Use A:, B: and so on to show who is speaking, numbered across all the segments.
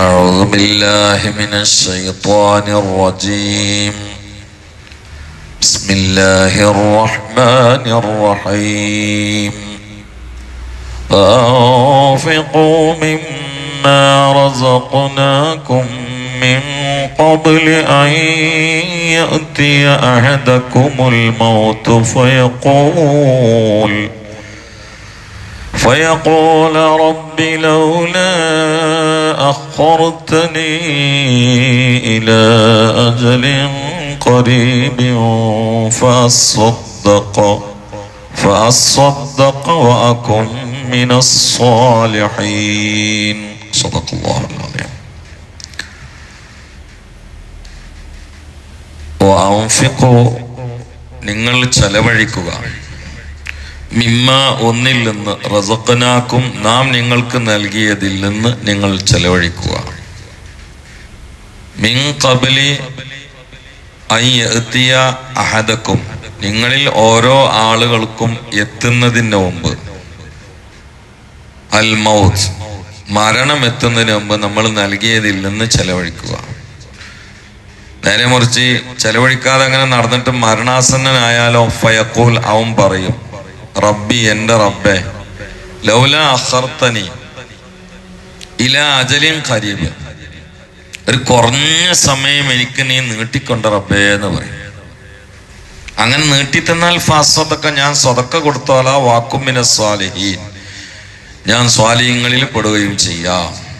A: أعوذ بالله من الشيطان الرجيم. بسم الله الرحمن الرحيم. فأنفقوا مما رزقناكم من قبل أن يأتي أحدكم الموت فيقول فيقول رب لولا أخرتني إلى أجل قريب فأصدق فأصدق وأكن من الصالحين صدق الله العظيم وأنفقوا നിങ്ങൾ ചെലവഴിക്കുക മിമ്മ ഒന്നിൽ നിന്ന് റസക്കനാക്കും നാം നിങ്ങൾക്ക് നൽകിയതിൽ നിന്ന് നിങ്ങൾ ചെലവഴിക്കുക. മിൻ കബലി എത്തിയ അഹദക്കും നിങ്ങളിൽ ഓരോ ആളുകൾക്കും എത്തുന്നതിന് മുമ്പ്. അൽ മൗത്ത് മരണം എത്തുന്നതിന് മുമ്പ് നമ്മൾ നൽകിയതിൽ നിന്ന് ചെലവഴിക്കുക. നേരെ മുറിച്ച് ചെലവഴിക്കാതെ അങ്ങനെ നടന്നിട്ട് മരണാസന്നനായാലോ ഫയക്കൂൽ അവൻ പറയും റബ്ബി എന്റെ റബ്ബെ ലൗല അജലിൻ ഒരു കുറഞ്ഞ സമയം എനിക്ക് നീ നീട്ടിക്കൊണ്ട് റബ്ബേ എന്ന് പറയും. അങ്ങനെ നീട്ടിത്തന്നാൽ ഫാസ്വതൊക്കെ ഞാൻ സ്വതക്ക കൊടുത്തോല വാക്കുമിന സ്വാലിഹീൻ. ഞാൻ സ്വാലിഹ്യങ്ങളിൽ പെടുകയും ചെയ്യാം.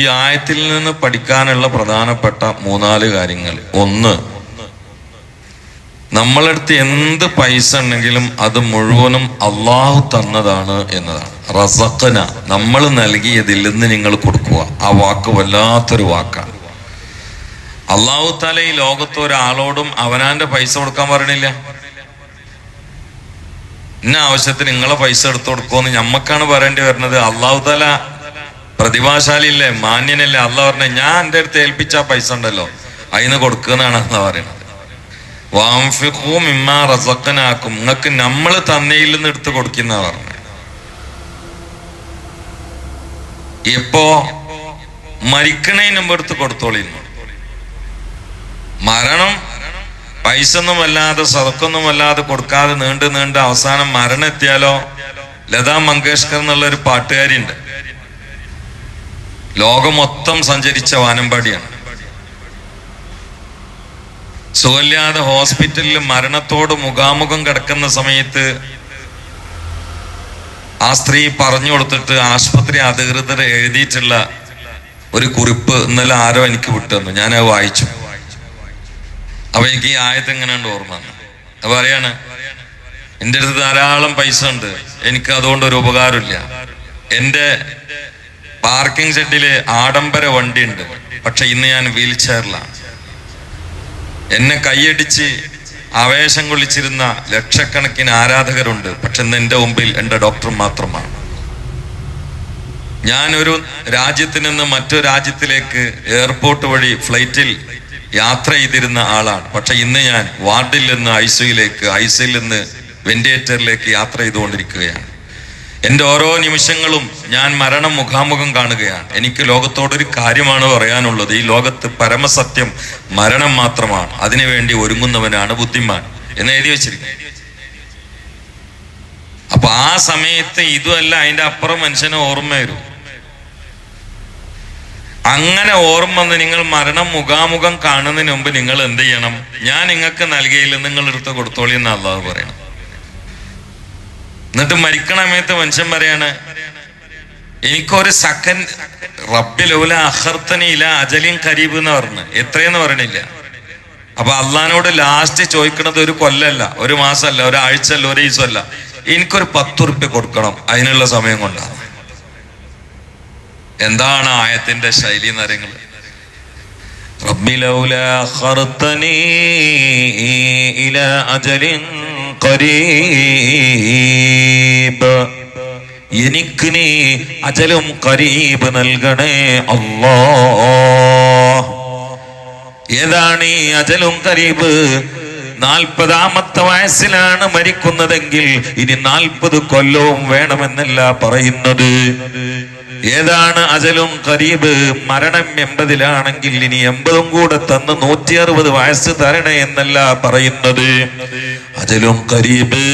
A: ഈ ആയത്തിൽ നിന്ന് പഠിക്കാനുള്ള പ്രധാനപ്പെട്ട മൂന്നാൽ കാര്യങ്ങൾ. ഒന്ന് നമ്മളടുത്ത് എന്ത് പൈസ ഉണ്ടെങ്കിലും അത് മുഴുവനും അള്ളാഹു തന്നതാണ് എന്നതാണ്. റസക്കന നമ്മൾ നൽകിയതിൽ നിന്ന് നിങ്ങൾ കൊടുക്കുക. ആ വാക്ക് വല്ലാത്തൊരു വാക്കാണ്. അള്ളാഹു താല ഈ ലോകത്ത് ഒരാളോടും അവനാന്റെ പൈസ കൊടുക്കാൻ പറയണില്ല ഇന്ന ആവശ്യത്തിന് നിങ്ങളെ പൈസ എടുത്തു കൊടുക്കുമെന്ന് ഞമ്മക്കാണ് പറയേണ്ടി വരുന്നത്. അള്ളാഹു താല പ്രതിഭാശാലില്ലേ മാന്യനല്ലേ? അള്ളാഹ് പറഞ്ഞ ഞാൻ എന്റെ അടുത്ത് ഏൽപ്പിച്ച പൈസ ഉണ്ടല്ലോ അതിന് കൊടുക്കുന്നതാണ് അള്ളാഹ് പറയുന്നത്. വാംഫിഖു റസക്കനാക്കും നിങ്ങൾക്ക് നമ്മൾ തന്നയിൽ നിന്ന് എടുത്ത് കൊടുക്കുന്ന പറഞ്ഞു എപ്പോ? മരിക്കണേ നമ്മൾ എടുത്ത് കൊടുത്തോളിന്നു മരണം പൈസ ഒന്നുമല്ലാതെ സതക്കൊന്നുമല്ലാതെ കൊടുക്കാതെ നീണ്ട് നീണ്ട് അവസാനം മരണം എത്തിയാലോ? ലതാ മങ്കേഷ്കർ എന്നുള്ള ഒരു പാട്ടുകാരിയുണ്ട്. ലോകം മൊത്തം സഞ്ചരിച്ച വാനമ്പാടിയാണ്. സുഖമില്ലാതെ ഹോസ്പിറ്റലിൽ മരണത്തോട് മുഖാമുഖം കിടക്കുന്ന സമയത്ത് ആ സ്ത്രീ പറഞ്ഞു കൊടുത്തിട്ട് ആശുപത്രി അധികൃതർ എഴുതിയിട്ടുള്ള ഒരു കുറിപ്പ് ഇന്നലെ ആരോ എനിക്ക് വിട്ടുതന്നു അത് വായിച്ചു. അപ്പൊ എനിക്ക് ഈ ആയത്ത് എങ്ങനെയുണ്ട് ഓർമ്മ അപ്പൊ പറയാണ് എന്റെ അടുത്ത് ധാരാളം പൈസ ഉണ്ട്. എനിക്ക് അതുകൊണ്ട് ഒരു ഉപകാരമില്ല. എന്റെ പാർക്കിംഗ് ഷെഡിൽ ആഡംബര വണ്ടി ഉണ്ട് പക്ഷെ ഇന്ന് ഞാൻ വീൽ ചെയറിലാണ് എന്നെ കൈയടിച്ച് ആവേശം കൊള്ളിച്ചിരുന്ന ലക്ഷക്കണക്കിന് ആരാധകരുണ്ട്. പക്ഷെ ഇന്ന് എന്റെ മുമ്പിൽ എന്റെ ഡോക്ടർ മാത്രമാണ്. ഞാനൊരു രാജ്യത്ത് നിന്ന് മറ്റൊരു രാജ്യത്തിലേക്ക് എയർപോർട്ട് വഴി ഫ്ലൈറ്റിൽ യാത്ര ചെയ്തിരുന്ന ആളാണ്. പക്ഷെ ഇന്ന് ഞാൻ വാർഡിൽ നിന്ന് ഐസിയിലേക്ക് ഐസിയിൽ നിന്ന് വെന്റിലേറ്ററിലേക്ക് യാത്ര ചെയ്തുകൊണ്ടിരിക്കുകയാണ്. എന്റെ ഓരോ നിമിഷങ്ങളും ഞാൻ മരണം മുഖാമുഖം കാണുകയാണ്. എനിക്ക് ലോകത്തോടൊരു കാര്യമാണ് പറയാനുള്ളത്. ഈ ലോകത്ത് പരമസത്യം മരണം മാത്രമാണ്. അതിനുവേണ്ടി ഒരുങ്ങുന്നവനാണ് ബുദ്ധിമാൻ. എന്ന് എഴുതി വെച്ചിരിക്കുന്നത് അപ്പൊ ആ സമയത്ത് ഇതുമല്ല അതിന്റെ അപ്പുറം മനുഷ്യനെ ഓർമ്മ വരും. അങ്ങനെ ഓർമ്മ വന്ന് നിങ്ങൾ മരണം മുഖാമുഖം കാണുന്നതിന് മുമ്പ് നിങ്ങൾ എന്ത് ചെയ്യണം? ഞാൻ നിങ്ങൾക്ക് നൽകിയില്ല നിങ്ങൾ എടുത്ത് കൊടുത്തോളി എന്ന് പറയണം എന്നിട്ട് മരിക്കണ സമയത്ത് മനുഷ്യൻ പറയാണ് എനിക്കൊരു സെക്കൻഡ് റബ്ബിലൂല ഇല അജലിൻ കരീബ് എന്ന് പറഞ്ഞു. എത്രയെന്ന് പറഞ്ഞില്ല അപ്പൊ അള്ളഹാനോട് ലാസ്റ്റ് ചോദിക്കണത് ഒരു കൊല്ലല്ല ഒരു മാസമല്ല ഒരാഴ്ച അല്ല ഒരു ദിവസമല്ല എനിക്കൊരു പത്ത് ഉറുപ്പ്യ കൊടുക്കണം അതിനുള്ള സമയം കൊണ്ടാണ് എന്താണ് ആയത്തിന്റെ ശൈലി എന്ന് അറിയുന്നത് റബ്ബിലൗല ഇല അജലിൻ ഖരീബ്. എനിക്ക് നീ അജലും കരീബ് നൽകണേ അല്ലാ ഏതാണ് ഈ അജലും കരീബ് നാൽപ്പതാമത്തെ വയസ്സിലാണ് മരിക്കുന്നതെങ്കിൽ ഇനി നാൽപ്പത് കൊല്ലവും വേണമെന്നല്ല പറയുന്നത്. ഏതാണ് അജലും കരീബ് മരണം എൺപതിലാണെങ്കിൽ ഇനി എൺപതും കൂടെ തന്ന് നൂറ്റി അറുപത് വയസ്സ് തരണേ എന്നല്ല പറയുന്നത്. അജലും കരീബ്.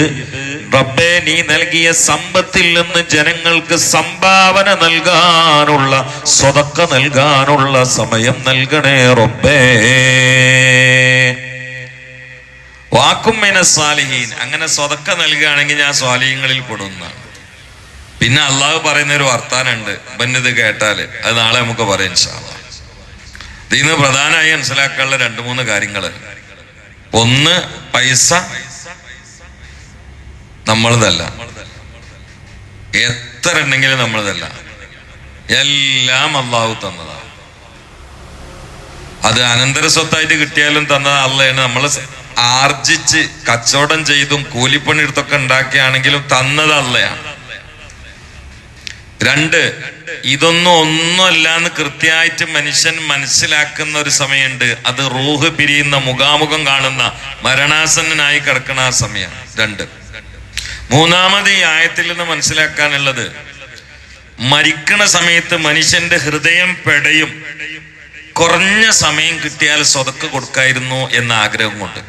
A: റബ്ബെ നീ നൽകിയ സമ്പത്തിൽ നിന്ന് ജനങ്ങൾക്ക് സംഭാവന നൽകാനുള്ള സ്വതക്ക നൽകാനുള്ള സമയം നൽകണേ റബ്ബേ. വാക്കും സ്വാലിഹീൻ അങ്ങനെ സ്വതക്ക നൽകുകയാണെങ്കിൽ ഞാൻ സ്വാലിഹീങ്ങളിൽ പെടുന്ന. പിന്നെ അള്ളാഹ് പറയുന്ന ഒരു വർത്താനുണ്ട് ബന്നിത് കേട്ടാൽ അത് നാളെ നമുക്ക് പറയാം. ഇതിൽ നിന്ന് പ്രധാനമായി മനസ്സിലാക്കാനുള്ള രണ്ട് മൂന്ന് കാര്യങ്ങൾ ഒന്ന് പൈസ. നമ്മളതല്ല. എത്ര ഉണ്ടെങ്കിലും നമ്മളതല്ല. എല്ലാം അള്ളാഹു തന്നതാണ് അത് അനന്തര സ്വത്തായിട്ട് കിട്ടിയാലും തന്നത് അള്ളയാണ് നമ്മൾ ആർജിച്ച് കച്ചവടം ചെയ്തും കൂലിപ്പണി എടുത്തൊക്കെ ഉണ്ടാക്കിയാണെങ്കിലും തന്നത് അള്ളയാണ് രണ്ട് ഇതൊന്നും ഒന്നുമല്ല എന്ന് കൃത്യമായിട്ട് മനുഷ്യൻ മനസ്സിലാക്കുന്ന ഒരു സമയമുണ്ട്. അത് റൂഹ് പിരിയുന്ന മുഖാമുഖം കാണുന്ന മരണാസന്നനായി കിടക്കുന്ന ആ സമയം. രണ്ട് മൂന്നാമത് ഈ ആയത്തിൽ നിന്ന് മനസ്സിലാക്കാനുള്ളത് മരിക്കണ സമയത്ത് മനുഷ്യന്റെ ഹൃദയം പെടയും കുറഞ്ഞ സമയം കിട്ടിയാൽ സ്വതക്ക് കൊടുക്കായിരുന്നു എന്ന ആഗ്രഹം കൊണ്ട്.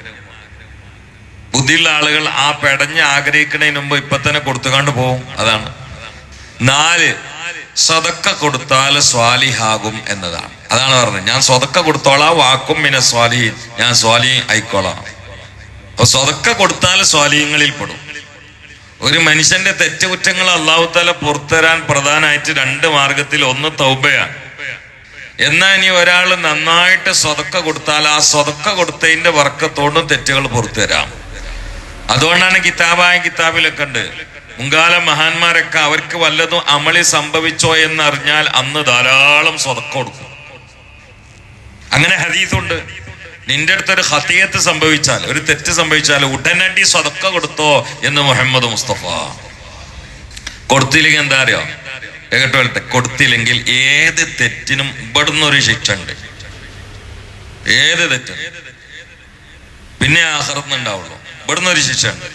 A: ബുദ്ധിയുള്ള ആളുകൾ ആ പെടഞ്ഞ് ആഗ്രഹിക്കുന്നതിന് മുമ്പ് ഇപ്പൊ തന്നെ കൊടുത്തുകൊണ്ട് പോകും അതാണ്. നാല് സ്വതക്ക കൊടുത്താൽ സ്വാലിഹാകും എന്നതാണ്. അതാണ് പറഞ്ഞത്. ഞാൻ സ്വതക്ക കൊടുത്തോളാം വാക്കും പിന്നെ സ്വാലി ഞാൻ സ്വാലി ആയിക്കോളാം. അപ്പൊ സ്വതക്ക കൊടുത്താൽ സ്വാലിഹങ്ങളിൽ പെടും. ഒരു മനുഷ്യന്റെ തെറ്റുകുറ്റങ്ങൾ അള്ളാഹുത്താല പുറത്തരാൻ പ്രധാനമായിട്ട് രണ്ട് മാർഗത്തിൽ ഒന്ന് തൗബയാണ്. എന്നാ ഇനി ഒരാൾ നന്നായിട്ട് സ്വതക്ക കൊടുത്താൽ ആ സ്വതക്ക കൊടുത്തതിന്റെ വർക്കത്തോടും തെറ്റുകൾ പുറത്തു തരാം അതുകൊണ്ടാണ് കിതാബായ കിതാബിലൊക്കെ ഉണ്ട്. മുൻകാല മഹാന്മാരൊക്കെ അവർക്ക് വല്ലതും അമളി സംഭവിച്ചോ എന്നറിഞ്ഞാൽ അന്ന് ധാരാളം സ്വതക്ക കൊടുക്കും. അങ്ങനെ ഹദീസുണ്ട്. നിന്റെ അടുത്തൊരു ഹത്തിയത്ത് സംഭവിച്ചാൽ ഒരു തെറ്റ് സംഭവിച്ചാൽ ഉടനടി സ്വതക്ക കൊടുത്തോ എന്ന് മുഹമ്മദ് മുസ്തഫ. കൊടുത്തില്ലെങ്കിൽ എന്താ അറിയോ? കേട്ടോ കൊടുത്തില്ലെങ്കിൽ ഏത് തെറ്റിനും ഇവിടുന്ന് ഒരു ശിക്ഷ ഉണ്ട്. ഏത് തെറ്റ്. പിന്നെ ആഹർന്നുണ്ടാവുള്ളൂ ഇവിടുന്ന് ഒരു ശിക്ഷ ഉണ്ട്.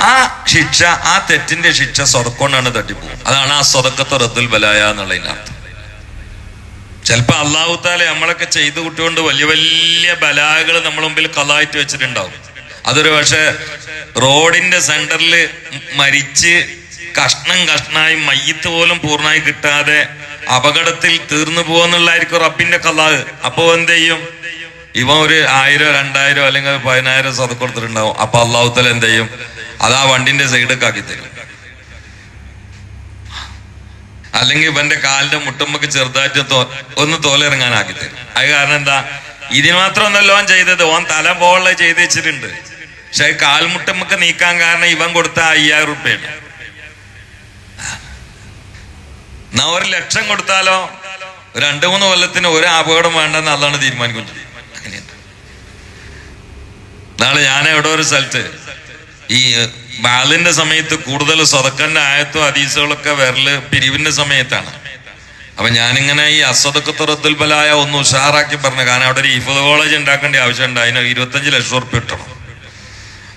A: ആ ശിക്ഷ ആ തെറ്റിന്റെ ശിക്ഷ സ്വതക്കൊണ്ടാണ് തട്ടിപ്പോകും അതാണ് ആ സ്വതക്കത്തെ റദ്ദുൽ ബലായ എന്നുള്ളതിനർത്ഥം. ചിലപ്പോ അള്ളാഹുത്താലെ നമ്മളൊക്കെ ചെയ്തു കൂട്ടുകൊണ്ട് വലിയ വലിയ ബലാകൾ നമ്മൾ മുമ്പിൽ കലായിട്ട് വെച്ചിട്ടുണ്ടാവും. അതൊരു പക്ഷെ റോഡിന്റെ സെന്ററിൽ മരിച്ച് കഷ്ണം കഷ്ണായി മയ്യത്ത് പോലും പൂർണമായി കിട്ടാതെ അപകടത്തിൽ തീർന്നു പോകുന്നുള്ളായിരിക്കും റബ്ബിന്റെ കലാഹ്. അപ്പോ എന്ത് ചെയ്യും? ഇവ ഒരു ആയിരം രണ്ടായിരം അല്ലെങ്കിൽ പതിനായിരം സ്വത കൊടുത്തിട്ടുണ്ടാവും. അപ്പൊ അള്ളാഹുത്തല എന്ത് ചെയ്യും? അത് വണ്ടിന്റെ സൈഡൊക്കെ ആക്കി തരും. അല്ലെങ്കിൽ ഇവന്റെ കാലിന്റെ മുട്ടുമ്പക്ക് ചെറുതായിട്ട് ഒന്ന് തോലിറങ്ങാനാക്കി തരും അത് കാരണം എന്താ? ഇതിന് മാത്രമൊന്നല്ലോ ഓൻ ചെയ്തത്. ഓൻ തല പോലുള്ള ചെയ്ത് വെച്ചിട്ടുണ്ട്. പക്ഷെ കാൽമുട്ടുമ്പക്ക് നീക്കാൻ കാരണം ഇവൻ കൊടുത്ത അയ്യായിരം റുപ്യാണ് എന്നാ ഒരു ലക്ഷം കൊടുത്താലോ? രണ്ട് മൂന്ന് കൊല്ലത്തിന് ഒരു അപകടം വേണ്ടെന്ന് അതാണ് തീരുമാനിക്കുന്നത്. നാളെ ഞാൻ എവിടെ ഒരു സ്ഥലത്ത് ഈ ബാലിന്റെ സമയത്ത് കൂടുതൽ സ്വതക്കന്റെ ആയത്തും അതീസുകളൊക്കെ വരൽ പിരിവിന്റെ സമയത്താണ്. അപ്പൊ ഞാനിങ്ങനെ ഈ അസ്വതക്കത്ത് ബലായ ഒന്ന് ഉഷാറാക്കി പറഞ്ഞു കാരണം അവിടെ ഒരു ഇഫത് കോളേജ് ഉണ്ടാക്കേണ്ട ആവശ്യമുണ്ട്. അതിന് ഇരുപത്തഞ്ച് ലക്ഷം ഉറുപ്പ്യ കിട്ടണം.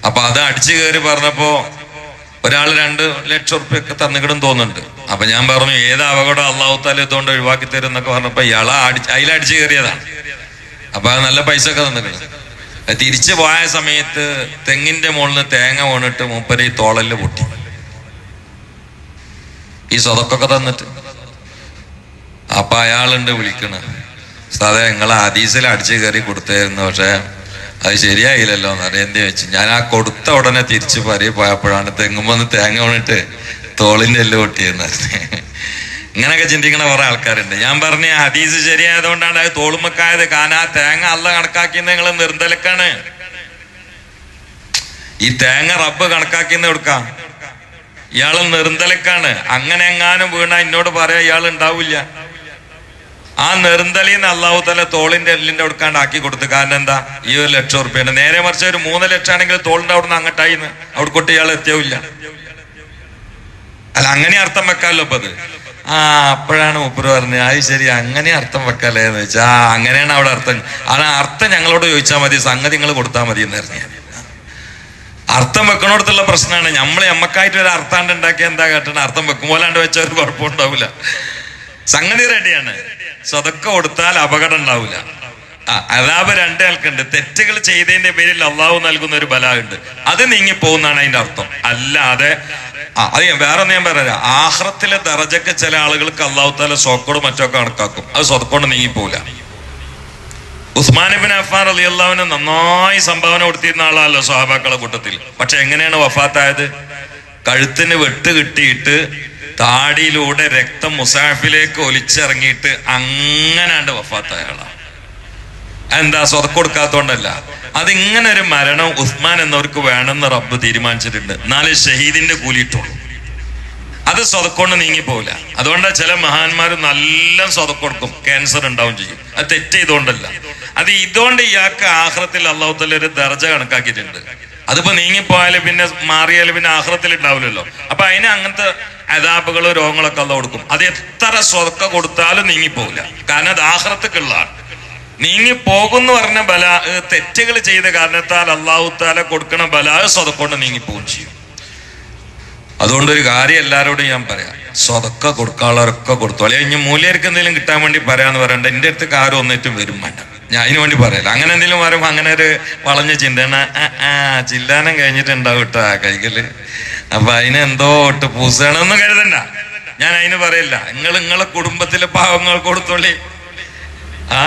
A: അപ്പൊ അത് അടിച്ചു കയറി പറഞ്ഞപ്പോ ഒരാൾ രണ്ട് ലക്ഷം ഉറുപ്പ്യൊക്കെ തന്നിക്കിടും തോന്നുന്നുണ്ട്. അപ്പൊ ഞാൻ പറഞ്ഞു ഏത് അപകടം അള്ളാഹുത്താല ഇതുകൊണ്ട് ഒഴിവാക്കി തരും എന്നൊക്കെ പറഞ്ഞപ്പോ ഇയാളെ അടിച്ച് അതിലടിച്ചു കയറിയതാണ്. അപ്പൊ നല്ല പൈസ ഒക്കെ തന്നിട്ടുണ്ട്. തിരിച്ചു പോയ സമയത്ത് തെങ്ങിന്റെ മുകളിൽ തേങ്ങ വീണിട്ട് മൂപ്പര് ഈ തോളൽ പൊട്ടി. ഈ സ്വതക്കൊക്കെ തന്നിട്ട്. അപ്പൊ അയാളുണ്ട് വിളിക്കണ. സാറേ നിങ്ങളെ ഹദീസിൽ അടിച്ചു കയറി കൊടുത്തായിരുന്നു പക്ഷെ അത് ശരിയായില്ലല്ലോ എന്നറിയാം എന്ത് വെച്ച് ഞാൻ ആ കൊടുത്ത ഉടനെ തിരിച്ചു പരി പോയപ്പോഴാണ് തെങ്ങുമ്പോ തേങ്ങ വീണിട്ട് തോളിന്റെ എല്ലാം പൊട്ടിയെന്ന് ഇങ്ങനെയൊക്കെ ചിന്തിക്കുന്ന കുറെ ആൾക്കാരുണ്ട്. ഞാൻ പറഞ്ഞ ഹദീസ് ശരിയായതുകൊണ്ടാണ് അത് തോളുമക്കായത് ആ തേങ്ങ അല്ല കണക്കാക്കിയത് നിങ്ങൾ നിർന്തലക്കാണ്. ഈ തേങ്ങ റബ്ബ് കണക്കാക്കിന്ന് കൊടുക്കാം ഇയാൾ നിർന്തലക്കാണ്. അങ്ങനെ എങ്ങാനും വീണ എന്നോട് പറയാ ഇയാൾ ഉണ്ടാവില്ല. ആ നെറുന്തലിന്ന് അള്ളാഹു തല തോളിന്റെ എല്ലിന്റെ കൊടുക്കാണ്ട് ആക്കി കൊടുത്തു. കാരണം എന്താ? ഈ ഒരു ലക്ഷം ഉറുപ്പ്യുണ്ട് നേരെ മറിച്ച് ഒരു മൂന്ന് ലക്ഷം ആണെങ്കിൽ തോളിന്റെ അവിടുന്ന് അങ്ങട്ടായിന്ന്. അവിടെ കൊട്ടി ഇയാൾ എത്തിയാവില്ല അല്ല അങ്ങനെ അർത്ഥം വെക്കാമല്ലോ ഇപ്പൊ ആ അപ്പോഴാണ് മൂപ്പര് പറഞ്ഞത് അത് ശരി അങ്ങനെ അർത്ഥം വെക്കാല്ലേ? എന്ന് വെച്ചാ അങ്ങനെയാണ് അവിടെ അർത്ഥം. ആ അർത്ഥം ഞങ്ങളോട് ചോദിച്ചാൽ മതി സംഗതി നിങ്ങൾ കൊടുത്താൽ മതി എന്ന് പറഞ്ഞു അർത്ഥം വെക്കണോടത്തുള്ള പ്രശ്നമാണ് നമ്മൾ നമ്മക്കായിട്ട് ഒരു അർത്ഥാണ്ട് ഉണ്ടാക്കി എന്താ കേട്ടണ? അർത്ഥം വെക്കുമ്പോലാണ്ട് വെച്ചാൽ ഒരു കുഴപ്പമുണ്ടാവില്ല സംഗതി റെഡിയാണ് സ്വതൊക്കെ കൊടുത്താൽ അപകടം ഉണ്ടാവില്ല അതാപ് രണ്ടേ ആൾക്കുണ്ട്. തെറ്റുകൾ ചെയ്തതിന്റെ പേരിൽ അള്ളാഹു നൽകുന്ന ഒരു ബലമുണ്ട് അത് നീങ്ങി പോകുന്നതാണ് അതിന്റെ അർത്ഥം. അല്ലാതെ അത് ഞാൻ വേറെ ഞാൻ പറയാം. ആഹ്റത്തിലെ ദറജക്ക് ചില ആളുകൾക്ക് അള്ളാഹു താല സ്വക്കോട് മറ്റൊക്കെ കണക്കാക്കും. അത് സ്വർക്കോട് നീങ്ങിപ്പോല പോവില്ല ഉസ്മാൻ ബിൻ അഫാൻ അലി അള്ളാഹുവിന് നന്നായി സംഭാവന കൊടുത്തിരുന്ന ആളാണല്ലോ സ്വഹാബാക്കളെ കൂട്ടത്തിൽ. പക്ഷെ എങ്ങനെയാണ് വഫാത്തായത്? കഴുത്തിന് വെട്ട് കിട്ടിയിട്ട് താടിയിലൂടെ രക്തം മുസാഫിലേക്ക് ഒലിച്ചിറങ്ങിയിട്ട് അങ്ങനെയാണ് വഫാത്തായ ആളാണ് എന്താ സ്വതക്ക് കൊടുക്കാത്തോണ്ടല്ല. അതിങ്ങനെ ഒരു മരണം ഉസ്മാൻ എന്നവർക്ക് വേണമെന്ന് റബ്ബ് തീരുമാനിച്ചിട്ടുണ്ട്. എന്നാലേ ഷഹീദിന്റെ കൂലിയിട്ടുള്ളൂ. അത് സ്വതക്കൊണ്ട് നീങ്ങി പോവില്ല അതുകൊണ്ടാണ് ചില മഹാന്മാർ നല്ല സ്വതക്കൊടുക്കും ക്യാൻസർ ഉണ്ടാവും ചെയ്യും. അത് തെറ്റ് ചെയ്തുകൊണ്ടല്ല അത് ഇതുകൊണ്ട് ഇയാൾക്ക് ആഹ്റത്തിൽ അള്ളാഹുത്തല്ല ഒരു ദർജ കണക്കാക്കിയിട്ടുണ്ട്. അതിപ്പോ നീങ്ങിപ്പോയാൽ പിന്നെ മാറിയാൽ പിന്നെ ആഹ്റത്തിൽ ഉണ്ടാവില്ലല്ലോ. അപ്പൊ അതിന് അങ്ങനത്തെ അതാപുകൾ രോഗങ്ങളൊക്കെ അല്ല കൊടുക്കും. അത് എത്ര സ്വതക്ക കൊടുത്താലും നീങ്ങിപ്പോവില്ല. കാരണം അത് ആഹ്റത്തേക്കുള്ളതാണ് നീങ്ങി പോകുന്നു പറഞ്ഞ ബല തെറ്റുകൾ ചെയ്ത കാരണത്താൽ അള്ളാഹു താല കൊടുക്കണ ബല സ്വതക്കൊണ്ട് നീങ്ങിപ്പോവും ചെയ്യും. അതുകൊണ്ട് ഒരു കാര്യം എല്ലാവരോടും ഞാൻ പറയാം. സ്വതക്ക കൊടുക്കാനുള്ളവരൊക്കെ കൊടുത്തു. അല്ലെങ്കിൽ ഇനി മൂല്യർക്ക് എന്തെങ്കിലും കിട്ടാൻ വേണ്ടി പറയാന്ന് പറയണ്ട. എന്റെ അടുത്ത് ആരും ഒന്നേറ്റും വരും വേണ്ട. ഞാൻ അതിന് വേണ്ടി പറയല അങ്ങനെ എന്തെങ്കിലും വരും അങ്ങനെ ഒരു വളഞ്ഞ ചിന്തയാണ്. ആ, ആ ചില്ലാനം കഴിഞ്ഞിട്ടുണ്ടാവും കേട്ടോ ആ കൈകൾ. അപ്പൊ അതിനെന്തോ ഇട്ട് പൂസണമെന്ന് കരുതണ്ട. ഞാൻ അതിന് പറയില്ല. നിങ്ങൾ നിങ്ങളെ കുടുംബത്തിലെ പാവങ്ങൾ കൊടുത്തോളി. ആ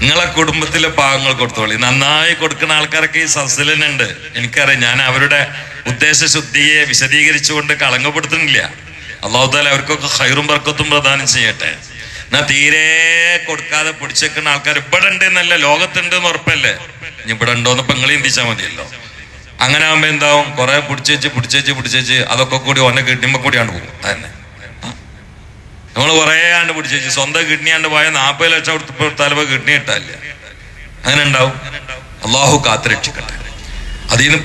A: നിങ്ങളെ കുടുംബത്തിലെ പാവങ്ങൾ കൊടുത്തോളി. നന്നായി കൊടുക്കുന്ന ആൾക്കാരൊക്കെ ഈ സസ്യലുണ്ട് എനിക്കറിയാം ഞാൻ അവരുടെ ഉദ്ദേശശുദ്ധിയെ വിശദീകരിച്ചുകൊണ്ട് കളങ്കപ്പെടുത്തുന്നില്ല. അള്ളാഹുദാല അവർക്കൊക്കെ ഹൈറും ബർക്കത്തും പ്രദാനം ചെയ്യട്ടെ. എന്നാ തീരെ കൊടുക്കാതെ പിടിച്ചേക്കുന്ന ആൾക്കാർ ഇവിടെ ഉണ്ട് എന്നല്ല ലോകത്തുണ്ട് എന്ന് ഉറപ്പല്ലേ? ഇനി ഇവിടെ ഉണ്ടോന്ന് ഇപ്പൊ നിങ്ങൾ ചിന്തിച്ചാൽ മതിയല്ലോ. അങ്ങനെ ആകുമ്പോ എന്താവും? കുറെ പിടിച്ചേച്ച് പിടിച്ചേച്ച് പിടിച്ചേച്ച് അതൊക്കെ കൂടി ഒന്നെ കിട്ടുമ്പോ കൂടിയാണ് പോകും. അതന്നെ. നമ്മൾ പറയാണ്ട് ആണ്ട് പിടിച്ചു സ്വന്തം കിഡ്നിയാണ്ട് പോയ നാൽപ്പത് ലക്ഷം തലവ കിഡ്നി കിട്ടാല്ല അങ്ങനെ ഉണ്ടാവും. അള്ളാഹു കാത്തുരക്ഷിക്കട്ടെ അതിൽ നിന്ന്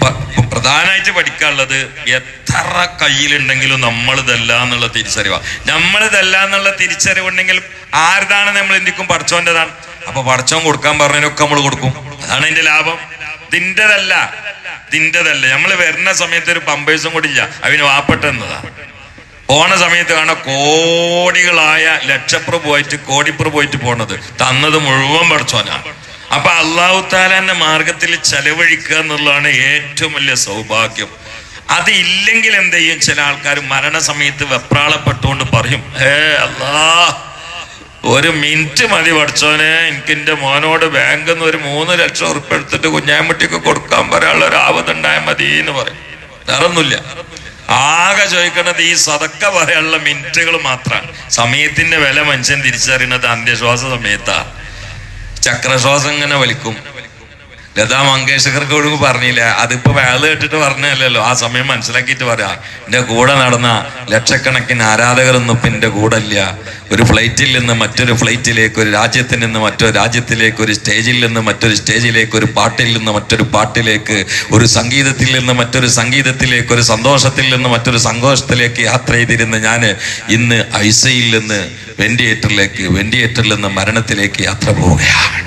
A: പ്രധാനമായിട്ട് പഠിക്കാനുള്ളത് എത്ര കയ്യിലുണ്ടെങ്കിലും നമ്മളിതല്ല എന്നുള്ള തിരിച്ചറിവാ. നമ്മളിതല്ല എന്നുള്ള തിരിച്ചറിവുണ്ടെങ്കിൽ ആരുതാണ് നമ്മൾ എന്തിക്കും പഠിച്ചോന്റെതാണ് അപ്പൊ പഠിച്ചോൻ കൊടുക്കാൻ പറഞ്ഞതിനൊക്കെ നമ്മൾ കൊടുക്കും. അതാണ് അതിന്റെ ലാഭം. ഇതിന്റെതല്ല. ഇതിന്റെതല്ല. നമ്മൾ വരുന്ന സമയത്ത് ഒരു പമ്പേഴ്സും കൂടി ഇല്ല. അവന് വാപ്പെട്ടെന്നതാ പോണ സമയത്ത് കാണാൻ കോടികളായ കോടിപ്പുറം പോയിട്ട് പോണത്. തന്നത് മുഴുവൻ പഠിച്ചോനാ അപ്പൊ അള്ളാഹു താലാന്റെ മാർഗത്തിൽ ചെലവഴിക്കുക എന്നുള്ളതാണ് ഏറ്റവും വലിയ സൗഭാഗ്യം. അത് ഇല്ലെങ്കിൽ എന്ത് ചെയ്യും? ചില ആൾക്കാർ മരണസമയത്ത് വെപ്രാളപ്പെട്ടുകൊണ്ട് പറയും ഏ അല്ലാ ഒരു മിനിറ്റ് മതി പഠിച്ചോനെ എനിക്ക് എന്റെ മോനോട് ബാങ്കിൽ നിന്ന് ഒരു മൂന്ന് ലക്ഷം ഉറുപ്പ് എടുത്തിട്ട് കൊടുക്കാൻ പറയാനുള്ള ഒരു ആവതുണ്ടായാൽ മതി എന്ന് പറയും. വേറൊന്നുമില്ല. ആകെ ചോദിക്കണത് ഈ സതക്ക പറയാനുള്ള മിനിറ്റുകൾ മാത്രമാണ്. സമയത്തിന്റെ വില മനുഷ്യൻ തിരിച്ചറിയുന്നത് അന്ത്യശ്വാസ സമയത്താ. ചക്രശ്വാസം ഇങ്ങനെ വലിക്കും. ലതാ മങ്കേഷ്കർക്ക് ഒഴിവ് പറഞ്ഞില്ല. അതിപ്പോ വേള കേട്ടിട്ട് പറഞ്ഞല്ലോ ആ സമയം മനസ്സിലാക്കിയിട്ട് പറയാ. എന്റെ കൂടെ നടന്ന ലക്ഷക്കണക്കിന് ആരാധകരൊന്നും ഇപ്പൊ എന്റെ കൂടെ ഇല്ല. ഒരു ഫ്ലൈറ്റിൽ നിന്ന് മറ്റൊരു ഫ്ലൈറ്റിലേക്ക് ഒരു രാജ്യത്തിൽ നിന്ന് മറ്റൊരു രാജ്യത്തിലേക്ക് ഒരു സ്റ്റേജിൽ നിന്ന് മറ്റൊരു സ്റ്റേജിലേക്ക് ഒരു പാട്ടിൽ നിന്ന് മറ്റൊരു പാട്ടിലേക്ക് ഒരു സംഗീതത്തിൽ നിന്ന് മറ്റൊരു സംഗീതത്തിലേക്ക് ഒരു സന്തോഷത്തിൽ നിന്ന് മറ്റൊരു സന്തോഷത്തിലേക്ക് യാത്ര ചെയ്തിരുന്ന ഞാൻ ഇന്ന് ഐസയിൽ നിന്ന് വെന്റിലേറ്ററിലേക്ക് വെന്റിലേറ്ററിൽ നിന്ന് മരണത്തിലേക്ക് യാത്ര പോവുകയാണ്.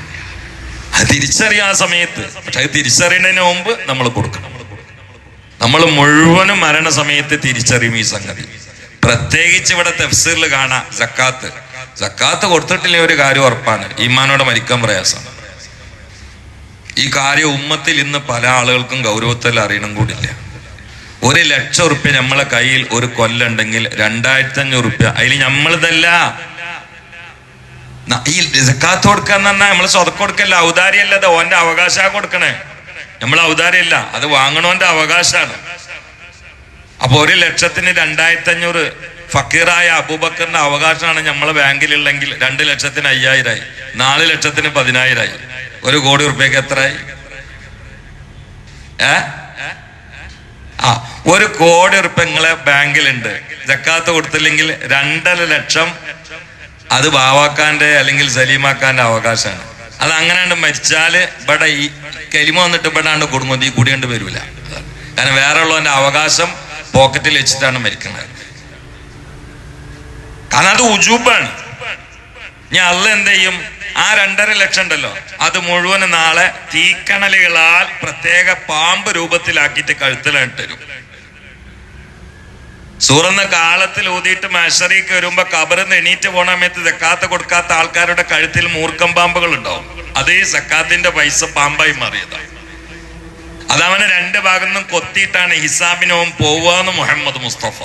A: തിരിച്ചറിയാം സമയത്ത്. പക്ഷെ അത് തിരിച്ചറിയുന്നതിന് മുമ്പ് നമ്മൾ കൊടുക്കണം. നമ്മൾ മുഴുവനും മരണസമയത്ത് തിരിച്ചറിയും ഈ സംഗതി. പ്രത്യേകിച്ച് ഇവിടെ തെഫ്സീറിൽ കാണാം ജക്കാത്ത് ജക്കാത്ത് കൊടുത്തിട്ടില്ലേ ഒരു കാര്യം ഉറപ്പാണ്. ഈമാനോടെ മരിക്കാൻ പ്രയാസം. ഈ കാര്യം ഉമ്മത്തിൽ ഇന്ന് പല ആളുകൾക്കും ഗൗരവത്തിൽ അറിയണം കൂടില്ല. ഒരു ലക്ഷം ഉറുപ്പ്യ നമ്മളെ കയ്യിൽ ഒരു കൊല്ലുണ്ടെങ്കിൽ രണ്ടായിരത്തി അഞ്ഞൂറ് ഉറുപ്പ്യ. അതിൽ നമ്മളിതല്ല. ഈ സക്കാത്ത് കൊടുക്കാന്ന് പറഞ്ഞാൽ നമ്മൾ സ്വതക്ക് കൊടുക്കല്ല ഔദാര്യല്ല അത് ഓന്റെ അവകാശമാണ് കൊടുക്കണേ. നമ്മൾ ഔദാര്യല്ല അത് വാങ്ങണോന്റെ അവകാശാണ്. അപ്പൊ ഒരു ലക്ഷത്തിന് രണ്ടായിരത്തി അഞ്ഞൂറ് ഫക്കീറായ അബൂബക്കറിന്റെ അവകാശമാണ് നമ്മളെ ബാങ്കിലുള്ളെങ്കിൽ രണ്ട് ലക്ഷത്തിന് അയ്യായിരമായി നാല് ലക്ഷത്തിന് പതിനായിരമായി ഒരു കോടി ഉറുപ്പ്യക്ക് എത്രയായി ഏ? ആ ഒരു കോടി റുപ്യ നിങ്ങളെ ബാങ്കിലുണ്ട്. ജക്കാത്ത് കൊടുത്തില്ലെങ്കിൽ രണ്ടര ലക്ഷം അത് ബാവാക്കാന്റെ അല്ലെങ്കിൽ സലീമാക്കാന്റെ അവകാശമാണ്. അത് അങ്ങനെയാണ്ട് മരിച്ചാൽ ഇവിടെ ഈ കലിമ വന്നിട്ട് ഇവിടെ ആണ്ട് കുടുംബം ഈ കൂടി കണ്ട് കാരണം വേറെ ഉള്ളവന്റെ അവകാശം പോക്കറ്റിൽ വെച്ചിട്ടാണ് മരിക്കുന്നത്. കാരണം അത് ഉജൂബാണ്. ഞാൻ അല്ല എന്ത് ചെയ്യും? ആ രണ്ടര ലക്ഷം ഉണ്ടല്ലോ. അത് മുഴുവൻ നാളെ തീക്കണലുകളാൽ പ്രത്യേക പാമ്പ് രൂപത്തിലാക്കിയിട്ട് കഴുത്തിലിട്ട് തരും. സൂറന്ന കാലത്തിൽ ഊതിയിട്ട് മഷറിക്ക് വരുമ്പോ കബറിന്ന് എണീറ്റ് പോണ സമയത്ത് സക്കാത്ത് കൊടുക്കാത്ത ആൾക്കാരുടെ കഴുത്തിൽ മൂർക്കം പാമ്പുകൾ ഉണ്ടാവും. അത് ഈ സക്കാത്തിന്റെ പൈസ പാമ്പായി മാറിയതാണ് അതവനെ രണ്ട് ഭാഗം നിന്നും കൊത്തിയിട്ടാണ് ഹിസാബിനവും പോവാന്ന് മുഹമ്മദ് മുസ്തഫ.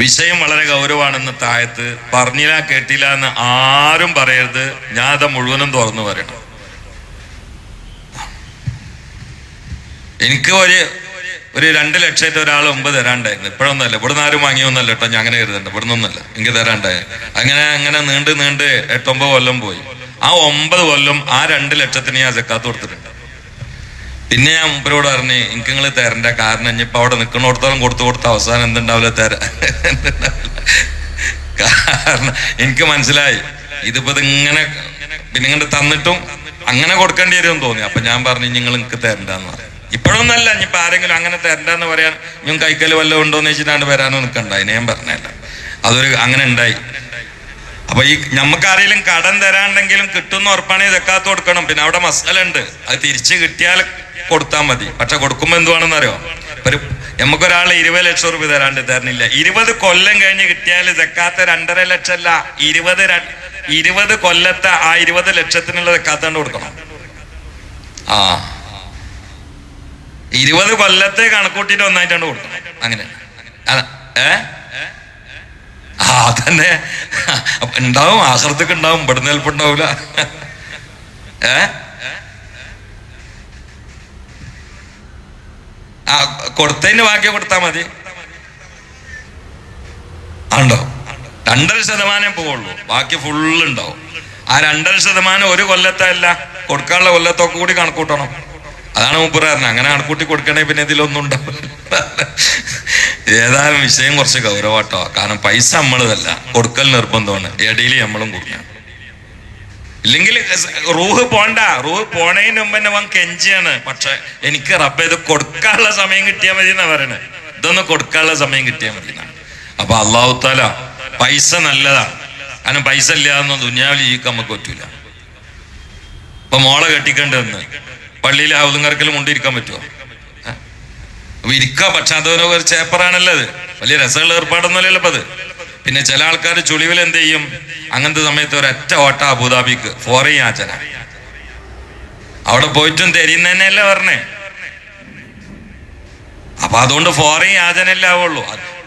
A: വിഷയം വളരെ ഗൗരവാണെന്ന് താഴത്ത് പറഞ്ഞില്ല കേട്ടില്ല എന്ന് ആരും പറയരുത്. ഞാൻ അത് മുഴുവനും തുറന്നു പറയണം. എനിക്ക് ഒരു ഒരു രണ്ട് ലക്ഷമായിട്ട് ഒരാൾ മുമ്പ് തരാണ്ടായിരുന്നു. ഇപ്പോഴൊന്നുമല്ല. ഇവിടുന്ന് ആരും വാങ്ങിയൊന്നല്ല കേട്ടോ. ഞാൻ അങ്ങനെ കരുതണ്ട ഇവിടുന്ന് ഒന്നല്ല എനിക്ക് തരാണ്ടായി. അങ്ങനെ അങ്ങനെ നീണ്ട് നീണ്ട് എട്ടൊമ്പത് കൊല്ലം പോയി. ആ ഒമ്പത് കൊല്ലം ആ രണ്ട് ലക്ഷത്തിന് ഞാൻ ജക്കാത്ത് കൊടുത്തിട്ടുണ്ട്. പിന്നെ ഞാൻ മുമ്പരോട് പറഞ്ഞു എനിക്ക് നിങ്ങൾ തരണ്ട കാരണം ഇനിയിപ്പോ അവിടെ നിൽക്കണോടത്തോളം കൊടുത്തു കൊടുത്ത അവസാനം എന്തുണ്ടാവില്ല തര. കാരണം എനിക്ക് മനസ്സിലായി. ഇതിപ്പോ ഇതിങ്ങനെ പിന്നെ ഇങ്ങനെ തന്നിട്ടും അങ്ങനെ കൊടുക്കേണ്ടി വരുമെന്ന് തോന്നി. അപ്പൊ ഞാൻ പറഞ്ഞു നിങ്ങൾ നിങ്ങൾക്ക് തരണ്ടെന്ന് പറഞ്ഞു. ഇപ്പോഴൊന്നല്ല ഇനിയിപ്പോ ആരെങ്കിലും അങ്ങനെ തരണ്ടെന്ന് പറയാൻ ഞാൻ കൈക്കൽ വല്ലതും ഉണ്ടോ എന്ന് വെച്ചിട്ടാണ് വരാനോ നിൽക്കണ്ട അതിനെ ഞാൻ പറഞ്ഞല്ല അതൊരു അങ്ങനെ ഉണ്ടായി. അപ്പൊ ഈ നമുക്കാരെങ്കിലും കടം തരാണ്ടെങ്കിലും കിട്ടുന്ന ഉറപ്പാണെങ്കിൽ ഇതൊക്കാത്ത കൊടുക്കണം. പിന്നെ അവിടെ മസാല ഉണ്ട് അത് തിരിച്ച് കിട്ടിയാൽ കൊടുത്താൽ മതി. പക്ഷെ കൊടുക്കുമ്പോ എന്തുവാണെന്ന് അറിയോ ഒരു നമുക്കൊരാൾ ഇരുപത് ലക്ഷം രൂപ തരാണ്ട് തരണില്ല. ഇരുപത് കൊല്ലം കഴിഞ്ഞ് കിട്ടിയാൽ ഇതൊക്കാത്ത രണ്ടര ലക്ഷം അല്ല ഇരുപത് ഇരുപത് കൊല്ലത്തെ ആ ഇരുപത് ലക്ഷത്തിനുള്ള ഇതൊക്കാത്താണ്ട് കൊടുക്കണം. ആ. ഇരുപത് കൊല്ലത്തെ കണക്കൂട്ടിട്ട് ഒന്നായിട്ടാണ് കൊടുക്കുന്നത്. അങ്ങനെ. ഏ? ആ തന്നെ ഉണ്ടാവും ആശ്രത്തൊക്കെ ഉണ്ടാവും ഇവിടെ നിൽപ്പുണ്ടാവൂല ഏ? ആ കൊടുത്തതിന് ബാക്കി കൊടുത്താ മതി. ഉണ്ടോ രണ്ടര ശതമാനം പോവുള്ളൂ. ബാക്കി ഫുള്ള് ഉണ്ടാവും. ആ രണ്ടര ശതമാനം ഒരു കൊല്ലത്തല്ല കൊടുക്കാനുള്ള കൊല്ലത്തൊക്കെ കൂടി കണക്കൂട്ടണം. അതാണ് പറഞ്ഞത്. അങ്ങനെ കണക്കൂട്ടി കൊടുക്കണേ പിന്നെ ഇതിലൊന്നും ഉണ്ടാവില്ല. ഏതായാലും വിഷയം കുറച്ച് ഗൗരവട്ടോ കാരണം പൈസ നമ്മളതല്ല. കൊടുക്കൽ നിർബന്ധമാണ്. ഇടയിൽ നമ്മളും കൊടുക്കണം ഇല്ലെങ്കിൽ റൂഹ് പോണ്ട. റൂഹ് പോണേന് മുമ്പ് തന്നെ വൻ കെഞ്ചിയാണ്. പക്ഷെ എനിക്ക് റബ്ബ് ഇത് കൊടുക്കാനുള്ള സമയം കിട്ടിയാൽ മതി എന്നാ പറയണേ. ഇതൊന്ന് കൊടുക്കാനുള്ള സമയം കിട്ടിയാൽ മതി എന്നാണ് അപ്പൊ അള്ളാഹു താല പൈസ നല്ലതാണ് കാരണം പൈസ ഇല്ലാതൊന്നും ദുനിയാവിൽ ജീവിക്കാൻ നമുക്ക് പറ്റൂല. ഇപ്പൊ മോളെ കെട്ടിക്കണ്ട് വന്ന്. പള്ളിയിൽ ഹൗലുങ്കർക്കൽ കൊണ്ടിരിക്കാൻ പറ്റുമോ? അപ്പൊ ഇരിക്കുക പക്ഷെ ഒരു ചേപ്പറാണല്ലോ അത്. വലിയ രസമുള്ള ഏർപ്പാടൊന്നുമല്ലല്ലോ അത് പിന്നെ ചില ആൾക്കാർ ചുളിവിൽ എന്ത് ചെയ്യും? അങ്ങനത്തെ സമയത്ത് ഒരൊറ്റ ഓട്ട അബുദാബിക്ക് ഫോറിൻ യാചന. അവിടെ പോയിട്ടും തരുന്നതന്നെയല്ലേ പറഞ്ഞേ? അപ്പൊ അതുകൊണ്ട് ഫോറിൻ യാചനയല്ലേ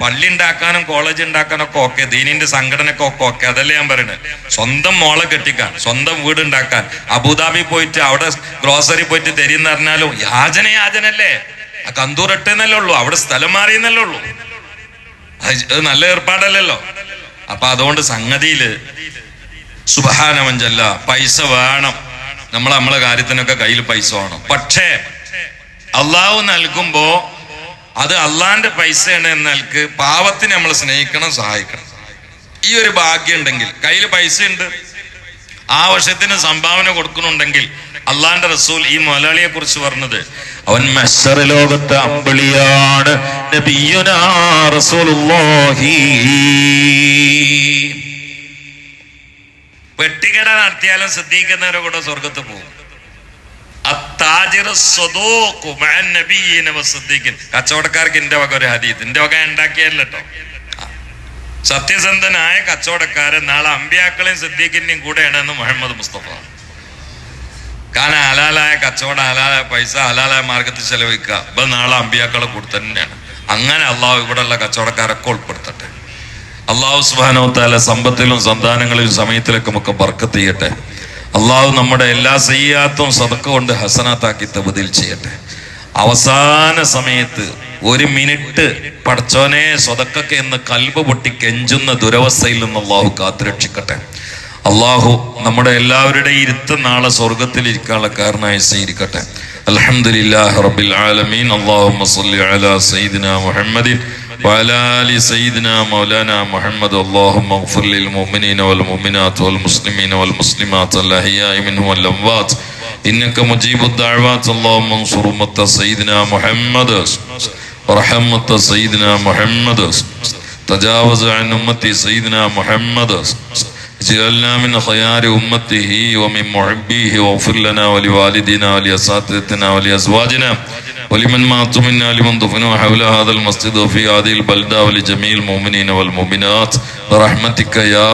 A: പള്ളി ഉണ്ടാക്കാനും കോളേജ് ഉണ്ടാക്കാനൊക്കെ ഓക്കെ ദീനിന്റെ സംഘടനയൊക്കെ ഒക്കെ ഓക്കെ അതല്ലേ ഞാൻ പറയുന്നത് സ്വന്തം മോളെ കെട്ടിക്കാൻ സ്വന്തം വീട് ഉണ്ടാക്കാൻ അബുദാബി പോയിട്ട് അവിടെ ഗ്രോസറി പോയിട്ട് തരിയെന്ന് പറഞ്ഞാലും യാചന യാചനല്ലേ ആ കന്തൂർ എട്ടെന്നല്ലേ ഉള്ളൂ അവിടെ സ്ഥലം മാറിയെന്നല്ലേ ഉള്ളൂ. അത് നല്ല ഏർപ്പാടല്ലല്ലോ. അപ്പൊ അതുകൊണ്ട് സംഗതിയിൽ സുബഹാനമഞ്ചല്ല പൈസ വേണം. നമ്മൾ നമ്മളെ കാര്യത്തിനൊക്കെ കയ്യിൽ പൈസ വേണം. പക്ഷേ അള്ളാഹു നൽകുമ്പോ അത് അള്ളാന്റെ പൈസയാണ് എന്നൽക്ക് പാവത്തിന് നമ്മൾ സ്നേഹിക്കണം സഹായിക്കണം. ഈ ഒരു ഭാഗ്യം ഉണ്ടെങ്കിൽ കയ്യിൽ പൈസ ഉണ്ട് ആവശ്യത്തിന് സംഭാവന കൊടുക്കുന്നുണ്ടെങ്കിൽ അള്ളാന്റെ റസൂൽ ഈ മുതലാളിയെ കുറിച്ച് പറഞ്ഞത് അവൻ മഷർ ലോകത്തെ അമ്പിളിയാണ് പെട്ടിക്കട നടത്തിയാലും ശ്രദ്ധിക്കുന്നവരെ കൂടെ സ്വർഗത്ത് പോകും. കച്ചവടക്കാർക്ക് എന്റെ വക ഒരു ഹദീത് എന്റെ വക ഉണ്ടാക്കിയല്ലോ സത്യസന്ധനായ കച്ചവടക്കാരൻ നാളെ അമ്പിയാക്കളെയും സിദ്ദീഖിന്റെയും കൂടെയാണ് എന്ന് മുഹമ്മദ് മുസ്തഫ. കാരണം ഹലാലായ കച്ചവടം ഹലാലായ പൈസ ഹലാലായ മാർഗത്തിൽ ചെലവഴിക്കുക. ഇപ്പൊ നാളെ അമ്പിയാക്കളെ കൂടെ തന്നെയാണ്. അങ്ങനെ അള്ളാഹു ഇവിടെയുള്ള കച്ചവടക്കാരൊക്കെ ഉൾപ്പെടുത്തട്ടെ. അള്ളാഹു സുബാനോ താല സമ്പത്തിലും സന്താനങ്ങളിലും സമയത്തിലൊക്കെ നമുക്ക് ബർക്കത്ത് ചെയ്യട്ടെ. അള്ളാഹു നമ്മുടെ എല്ലാ സയ്യാത്തും സതക്ക കൊണ്ട് ഹസനാത്താക്കി തബദിൽ ചെയ്യട്ടെ. അവസാന സമയത്ത് ഒരു മിനിറ്റ് പടച്ചോനെ സ്വതക്കൊക്കെ എന്ന് കൽബ് പൊട്ടി കെഞ്ചുന്ന ദുരവസ്ഥയിൽ നിന്ന് അള്ളാഹു കാത്തുരക്ഷിക്കട്ടെ അള്ളാഹു നമ്മുടെ എല്ലാവരുടെയും ഇരുത്ത നാളെ സ്വർഗത്തിൽ ഇരിക്കാനുള്ള കാരണമായി സ്വീകരിക്കട്ടെ. അലഹമുല്ലാ റബ്ബിൽ ആലമീൻ. സയ്യിദിനാ മുഹമ്മദിൻ وعلى آل سيدنا مولانا محمد اللهم اغفر للمؤمنين والمؤمنات والمسلمين والمسلمات الأحياء منهم والأموات إنك مجيب الدعوات اللهم انصر أمة سيدنا محمد ورحمة سيدنا محمد تجاوز عن أمتي سيدنا محمد اجعلنا من خيار أمته ومن محبيه واغفر لنا ولوالدينا ولأساتذتنا ولأزواجنا ولمن ماتوا منا لمن دفنوا حول هذا المسجد وفي هذه البلدة ولجميع المؤمنين والمؤمنات برحمتك يا